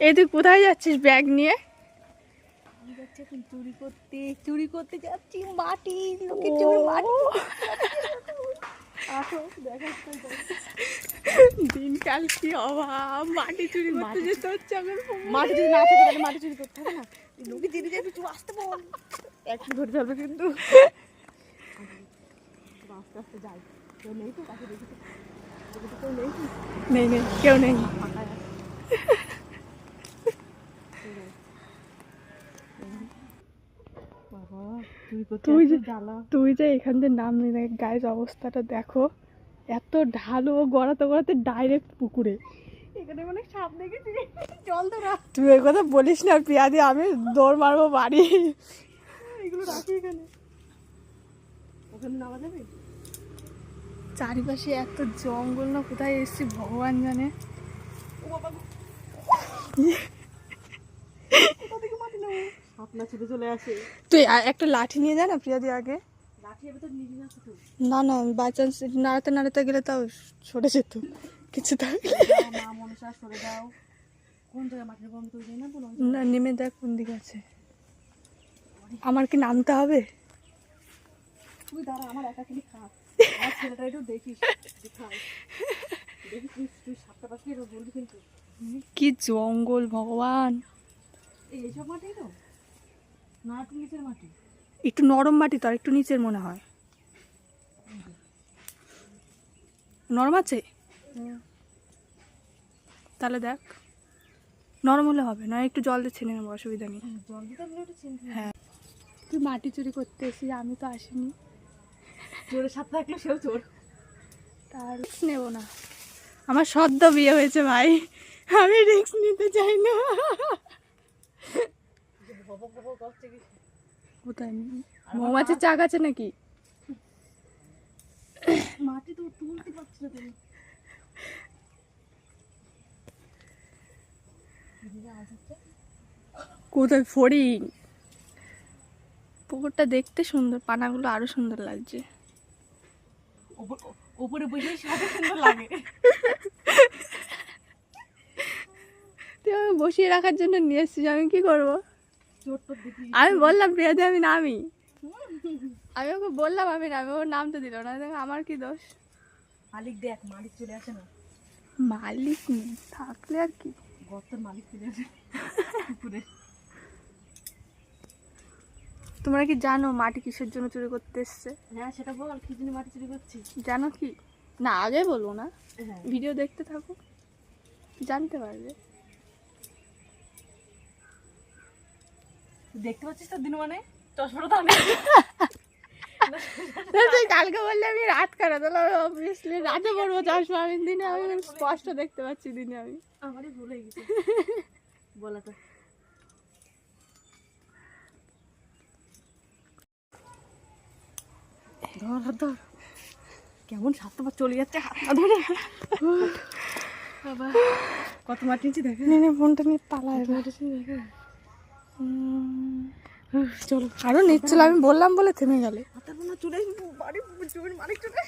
এই তুই কোথায় যাচ্ছিস ব্যাগ নিয়ে? চুরি করতে চুরি করতে যাচ্ছি মাটি লোকে চুরি মাটি দিনকাল কি অভাব। মাটি চুরি করতে যেতে হচ্ছে আমার মাটি যদি না থাকে তাহলে মাটি চুরি করতে হবে না। এই লোকে চুরি যাবে তুই আসতে ফেলবে কিন্তু। আস্তে আস্তে যাই। কেউ নেই তো? কাছে দেখি তো? দেখি তো কেউ নেই তো? নেই নেই কেউ নেই ফাঁকা আছে বাবা চুরি করতে তুই যে তুই যে এখান থেকে নাম নিলে গায়ের অবস্থাটা দেখো এত ঢালো গড়াতে গড়াতে ডাইরেক্ট পুকুরে। এখানে মানে সাপ দেখেছি। জল রাখ তুই ওই কথা বলিস না পিয়াদি আমি দৌড় মারবো বাড়ি। এগুলো রাখি এখানে। ওখানে নামা যাবে? চারিপাশে এত জঙ্গল না কোথায় এসছি ভগবান জানে। ও বাবা কোথা থেকে মাটি নেব সাপ না ছুটে চলে আসে। তুই একটা লাঠি নিয়ে যা না প্রিয়াদি আগে। লাঠি এবার তো না না বাই চান্স নাড়াতে নাড়াতে গেলে তাও সরে যেত। কিছু থাকলে সরে যাও। কোন না নেমে দেখ কোন দিকে আছে। আমার কি নামতে হবে? তুই দাঁড়া আমার একা খালি খা। আমার ছেলেটা একটু দেখিস তুই তুই তুই সাতটা পাশে বলবি কিন্তু। কি জঙ্গল ভগবান। এই এইসব মাটি তো? একটু নিচের মাটি? একটু নরম মাটি তো আর একটু নিচের মনে হয়। নরম আছে? তাহলে দেখ নরম হলে হবে না একটু জল দিয়ে ছেনে নেব অসুবিধা নেই। হ্যাঁ। তুই মাটি চুরি করতে এসি আমি তো আসিনি। চোরের সাথে থাকলে সেও চোর। তার নেব না। আমার সদ্য বিয়ে হয়েছে ভাই। আমি রিস্ক নিতে চাই না ভবক ভবক করছে কি কোথায়? মৌমাছির চাক আছে নাকি? মাটি তো তুলতে পারছি না তুমি। এদিকে আওয়াজ হচ্ছে কোথায়? ফড়িং। পুকুরটা দেখতে সুন্দর পানাগুলো আরও সুন্দর লাগছে। ওপরে বসে সুন্দর লাগে। বসিয়ে রাখার জন্য নিয়ে এসছিস আমি কি করব? আমি বললাম প্রিয়াদি আমি নামি। আমি ওকে বললাম আমি নামি। ওর নামতে দিল না। দেখ আমার কি দোষ? মালিক দেখ মালিক চলে আসে না। মালিক থাকলে আর কি? গর্তের মালিক চলে আসে। পুকুরে। তোমরা কি জানো মাটি কিসের জন্য চুরি করতে এসছে? হ্যাঁ সেটা বল কি জন্য মাটি চুরি করছি জানো কি? না আগে বলব না। হ্যাঁ। ভিডিও দেখতে থাকো। জানতে পারবে। দেখতে পাচ্ছিস তো দিন মানে? চশমাটা তো আমি কালকে বললে আমি রাত কাটা তাহলে আমি অবভিয়াসলি রাতে পড়ব চশমা আমি দিনে আমি স্পষ্ট দেখতে পাচ্ছি দিনে আমি। আমারই ভুল হয়ে গেছে। বলাটা ধর ধর কেমন স্বাস্থ্য চলে যাচ্ছে ধরে। বাবা কত মাটি দেখে ফোনটা নিয়ে পালায় এবার। দেখে চলো আরও নিচ্ছিল আমি বললাম বলে থেমে গেলে। চলে বাড়ি চলে